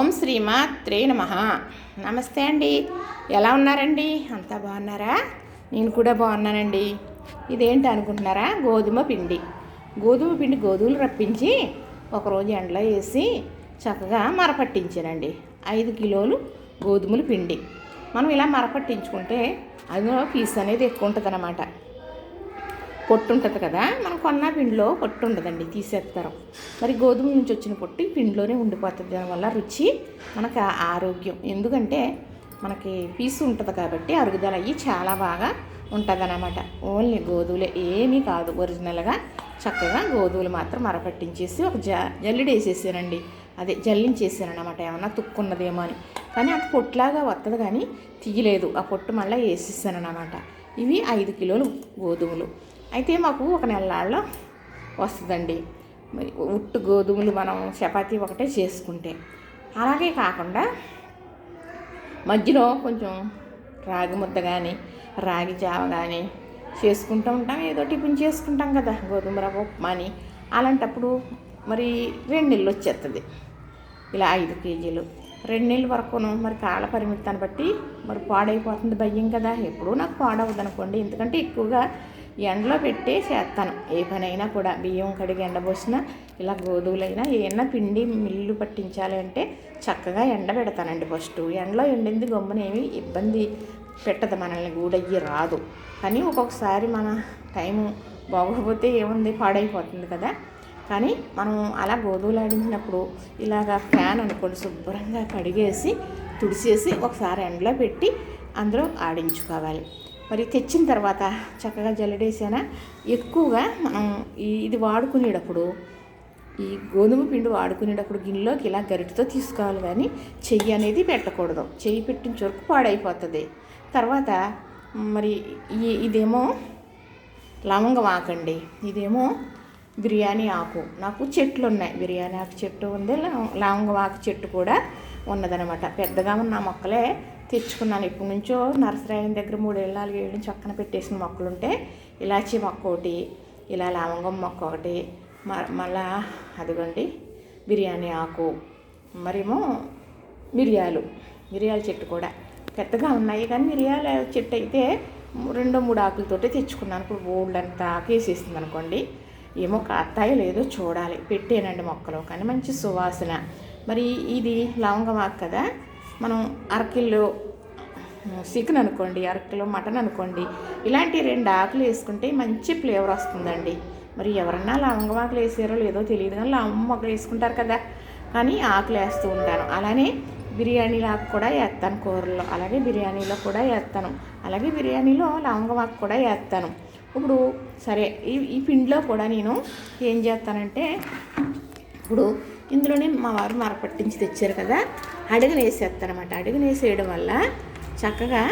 ఓం శ్రీమాత్రే నమ. నమస్తే అండి. ఎలా ఉన్నారండి? అంతా బాగున్నారా? నేను కూడా బాగున్నానండి. ఇదేంటి అనుకుంటున్నారా? గోధుమ పిండి. గోధుమ పిండి గోధుమలు రప్పించి ఒకరోజు ఎండలో వేసి చక్కగా మరపట్టించానండి. ఐదు కిలోలు గోధుమల పిండి. మనం ఇలా మరపట్టించుకుంటే అందులో పీస్ అనేది ఎక్కువ ఉంటుంది అన్నమాట పొట్టు ఉంటుంది కదా మనం కొన్న పిండిలో పొట్టు ఉండదండి తీసేస్తారు. మరి గోధుమ నుంచి వచ్చిన పొట్టు పిండిలోనే ఉండిపోతుంది దానివల్ల రుచి మనకు ఆరోగ్యం. ఎందుకంటే మనకి పీసు ఉంటుంది కాబట్టి అరుగుదల అయ్యి చాలా బాగా ఉంటుంది అనమాట ఓన్లీ గోధుమలే ఏమీ కాదు. ఒరిజినల్గా చక్కగా గోధుమలు మాత్రం మరపట్టించేసి ఒక జ జల్లిడి వేసేసానండి అదే జల్లించేసాను అనమాట ఏమన్నా తుక్కున్నదేమో అని. కానీ అంత పొట్టులాగా వస్తుంది కానీ తీయలేదు. ఆ పొట్టు మళ్ళీ వేసేసాను అనమాట ఇవి ఐదు కిలోలు గోధుమలు. అయితే మాకు ఒక నెలల్లో వస్తుందండి. మరి ఉట్టు గోధుమలు మనం చపాతీ ఒకటే చేసుకుంటే. అలాగే కాకుండా మధ్యలో కొంచెం రాగి ముద్ద కానీ రాగి జావ కానీ చేసుకుంటూ ఉంటాం. ఏదో టిఫిన్ చేసుకుంటాం కదా గోధుమ రవ్వ ఉప్మా అని. అలాంటప్పుడు మరి రెండు నెలలు వచ్చేస్తుంది ఇలా ఐదు కేజీలు. రెండు నెలల వరకును మరి కాల పరిమితాన్ని బట్టి మరి పాడైపోతుంది భయం కదా. ఎప్పుడూ నాకు పాడవద్దు అనుకోండి ఎందుకంటే ఎక్కువగా ఎండలో పెట్టే చేస్తాను. ఏ పనైనా కూడా బియ్యం కడిగి ఎండబోసిన ఇలా గోధువులైనా ఏమైనా పిండి మిల్లు పట్టించాలి అంటే చక్కగా ఎండ పెడతానండి ఫస్ట్. ఎండలో ఎండింది గమ్మునేమి ఇబ్బంది పెట్టదు మనల్ని గూడయ్యి రాదు. కానీ ఒక్కొక్కసారి మన టైము బాగోకపోతే ఏముంది పాడైపోతుంది కదా. కానీ మనం అలా గోధుమలాడించినప్పుడు ఇలాగ ఫ్యాన్ అనుకోండి శుభ్రంగా కడిగేసి తుడిచేసి ఒకసారి ఎండలో పెట్టి అందులో ఆడించుకోవాలి. మరి తెచ్చిన తర్వాత చక్కగా జల్లడేసాన? ఎక్కువగా మనం ఈ ఇది వాడుకునేటప్పుడు ఈ గోధుమ పిండి వాడుకునేటప్పుడు గిన్నెలోకి ఇలా గరిటతో తీసుకోవాలి కానీ చెయ్యి అనేది పెట్టకూడదు. చెయ్యి పెట్టిన చొరకు పాడైపోతుంది. తర్వాత మరి ఇదేమో లవంగం ఆకండి. ఇదేమో బిర్యానీ ఆకు. నాకు చెట్లు ఉన్నాయి బిర్యానీ ఆకు చెట్టు ఉంది. లవంగవాకు ఆకు చెట్టు కూడా ఉన్నదనమాట పెద్దగా ఉన్న మొక్కలే తెచ్చుకున్నాను. ఇప్పటి నుంచో నర్సరాయన దగ్గర మూడేళ్ళు నాలుగేళ్ళు నుంచి చక్కన పెట్టేసిన మొక్కలుంటే ఇలాచి మొక్క ఒకటి ఇలా లవంగం మొక్క ఒకటి మ- మళ్ళా అదిగోండి బిర్యానీ ఆకు మరేమో మిరియాలు మిరియాల చెట్టు కూడా. పెద్దగా ఉన్నాయి కానీ మిరియాల చెట్టు అయితే రెండో మూడు ఆకులతోటే తెచ్చుకున్నాను. ఇప్పుడు బోల్డ్ అంతా ఆకేసేసింది అనుకోండి ఏమో కాస్తాయో లేదో చూడాలి. పెట్టానండి మొక్కలు. కానీ మంచి సువాసన. మరి ఇది లవంగం ఆకు కదా? మనం అరకిల్లో చికెన్ అనుకోండి అరకిలో మటన్ అనుకోండి ఇలాంటి రెండు ఆకులు వేసుకుంటే మంచి ఫ్లేవర్ వస్తుందండి. మరి ఎవరన్నా లవంగం ఆకులు వేసారో లేదో తెలియదు కానీ లవంగం మొక్కలు వేసుకుంటారు కదా? కానీ ఆకులు వేస్తూ ఉంటాను. అలానే బిర్యానీలో ఆకు కూడా వేస్తాను కూరల్లో. అలాగే బిర్యానీలో కూడా వేస్తాను. అలాగే బిర్యానీలో లవంగం ఆకు కూడా వేస్తాను. ఇప్పుడు సరే ఈ ఈ పిండిలో కూడా నేను ఏం చేస్తానంటే ఇప్పుడు ఇందులోనే మా వారు మరపట్టించి తెచ్చారు కదా అడుగున వేసేస్తానమాట అడుగున వేసేయడం వల్ల చక్కగా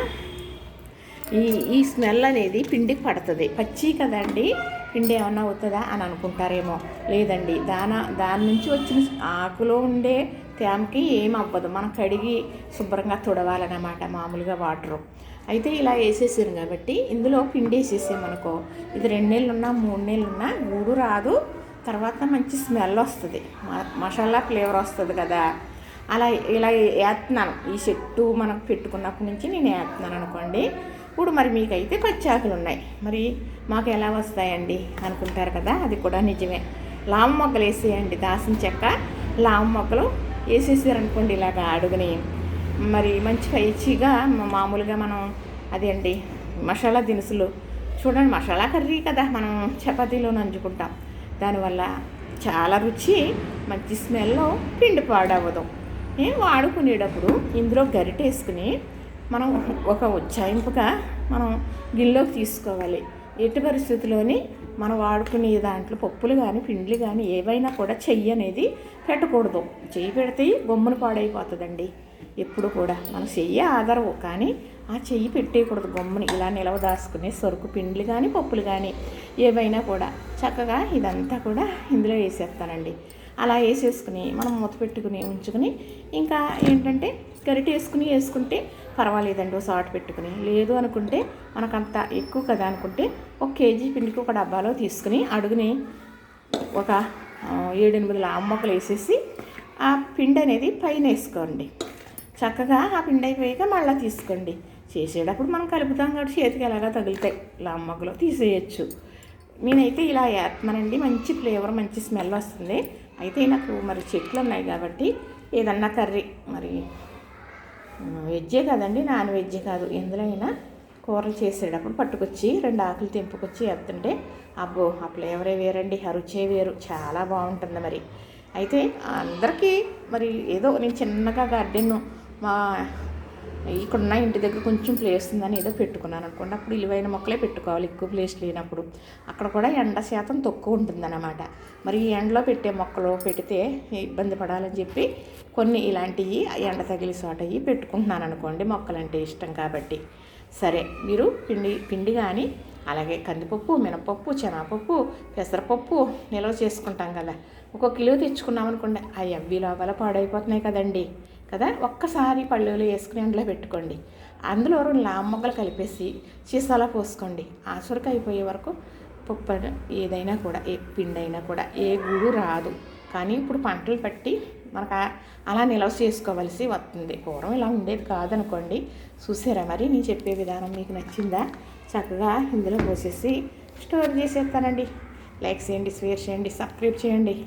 ఈ ఈ స్మెల్ అనేది పిండికి పడుతుంది. పచ్చి కదండి పిండి ఏమన్నా అవుతుందా అని అనుకుంటారేమో. లేదండి దాన దాని నుంచి వచ్చిన ఆకులో ఉండే తేమకి ఏం అవ్వదు. మనం కడిగి శుభ్రంగా తుడవాలన్నమాట మామూలుగా వాటరు. అయితే ఇలా వేసేసారు కాబట్టి ఇందులో పిండి వేసేసామనుకో. ఇది రెండు నెలలు ఉన్నా మూడు నెలలు ఉన్నా గూడు రాదు. తర్వాత మంచి స్మెల్ వస్తుంది. మ- మసాలా ఫ్లేవర్ వస్తుంది కదా. అలా ఇలా వేస్తున్నాను. ఈ చెట్టు మనకు పెట్టుకున్నప్పటి నుంచి నేను వేస్తున్నాను అనుకోండి. ఇప్పుడు మరి మీకైతే పచ్చాకులు ఉన్నాయి. మరి మాకు ఎలా వస్తాయండి అనుకుంటారు కదా. అది కూడా నిజమే. లామ మొక్కలు వేసేయండి దాసిన చెక్క. లామ మొక్కలు వేసేసారనుకోండి ఇలాగ అడుగుని. మరి మంచి పైచిగా మామూలుగా మనం అదే అండి మసాలా దినుసులు. చూడండి మసాలా కర్రీ కదా మనం చపాతీలో నంచుకుంటాం దానివల్ల చాలా రుచి మంచి స్మెల్ పిండి పాడవదు ఏం వాడుకునేటప్పుడు ఇందులో గరిట వేసుకుని మనం ఒక ఉజ్జాయింపుగా మనం గిన్నెలోకి తీసుకోవాలి. ఎట్టి పరిస్థితిలోని మనం వాడుకునే దాంట్లో పప్పులు కానీ పిండ్లు కానీ ఏవైనా కూడా చెయ్యి అనేది పెట్టకూడదు. చెయ్యి పెడితే బొమ్మను పాడైపోతుందండి. ఎప్పుడు కూడా. మన చెయ్యి ఆధారవు కానీ ఆ చెయ్యి పెట్టేయకూడదు బొమ్మని ఇలా నిలవ దాచుకునే సరుకు పిండ్లు కానీ పప్పులు కానీ ఏవైనా కూడా. చక్కగా ఇదంతా కూడా ఇందులో వేసేస్తానండి. అలా వేసేసుకుని మనం మూత పెట్టుకుని ఉంచుకుని ఇంకా ఏంటంటే గరిటె వేసుకుని వేసుకుంటే పర్వాలేదండి. ఒక సాట్ పెట్టుకుని. లేదు అనుకుంటే మనకంత ఎక్కువ కదా అనుకుంటే ఒక కేజీ పిండికి ఒక డబ్బాలో తీసుకుని అడుగుని ఒక ఏడెనిమిది లాంబొక్కలు వేసేసి ఆ పిండి అనేది పైన వేసుకోండి. చక్కగా ఆ పిండి అయిపోయాక మళ్ళీ తీసుకోండి. చేసేటప్పుడు మనం కలుపుతాం కాబట్టి చేతికి ఎలాగా తగులుతాయి లామ్మగ్గులో తీసేయచ్చు. నేనైతే ఇలా వేస్తున్నానండి మంచి ఫ్లేవర్ మంచి స్మెల్ వస్తుంది. అయితే నాకు మరి చెట్లు ఉన్నాయి కాబట్టి ఏదన్నా కర్రీ మరి వెజ్జే కాదండి నాన్ వెజ్జే కాదు. ఎందులో అయినా కూరలు చేసేటప్పుడు పట్టుకొచ్చి రెండు ఆకులు తెంపుకొచ్చి వేస్తుంటే అబ్బో ఆ ఫ్లేవరే వేరండి. ఆ రుచే వేరు. చాలా బాగుంటుంది మరి. అయితే అందరికీ మరి ఏదో నేను చిన్నగా గార్డెన్ మా ఇక్కడున్న ఇంటి దగ్గర కొంచెం ప్లేస్ ఉందని ఏదో పెట్టుకున్నాను అనుకోండి. అప్పుడు ఇలువైన మొక్కలే పెట్టుకోవాలి. ఎక్కువ ప్లేస్ లేనప్పుడు. అక్కడ కూడా ఎండ శాతం తక్కువ ఉంటుందన్నమాట. మరి ఈ ఎండలో పెట్టే మొక్కలు పెడితే ఇబ్బంది పడాలని చెప్పి కొన్ని ఇలాంటివి ఎండ తగిలి చోటవి పెట్టుకుంటున్నాను అనుకోండి. మొక్కలంటే ఇష్టం కాబట్టి. సరే మీరు పిండి పిండి కానీ అలాగే కందిపప్పు మినపప్పు శనగపప్పు పెసరపప్పు నిల్వ చేసుకుంటాం కదా. ఒక కిలో తెచ్చుకున్నాం అనుకోండి. అవి అవ్వి లోపల పాడైపోతున్నాయి కదండి. కదా? ఒక్కసారి పళ్ళులో వేసుకుని అందులో పెట్టుకోండి. అందులో రెండు లామ్మొగ్గలు కలిపేసి సీసాలో పోసుకోండి. ఆసురకు అయిపోయే వరకు పప్పు ఏదైనా కూడా ఏ పిండి అయినా కూడా ఏ గుడు రాదు. కానీ ఇప్పుడు పంటలు పట్టి మనకు అలా నిల్వ చేసుకోవలసి వస్తుంది. పూర్వం ఇలా ఉండేది కాదనుకోండి. చూసారా మరి? నేను చెప్పే విధానం మీకు నచ్చిందా? చక్కగా ఇందులో పోసేసి స్టోర్ చేసేస్తానండి. లైక్ చేయండి షేర్ చేయండి సబ్స్క్రైబ్ చేయండి.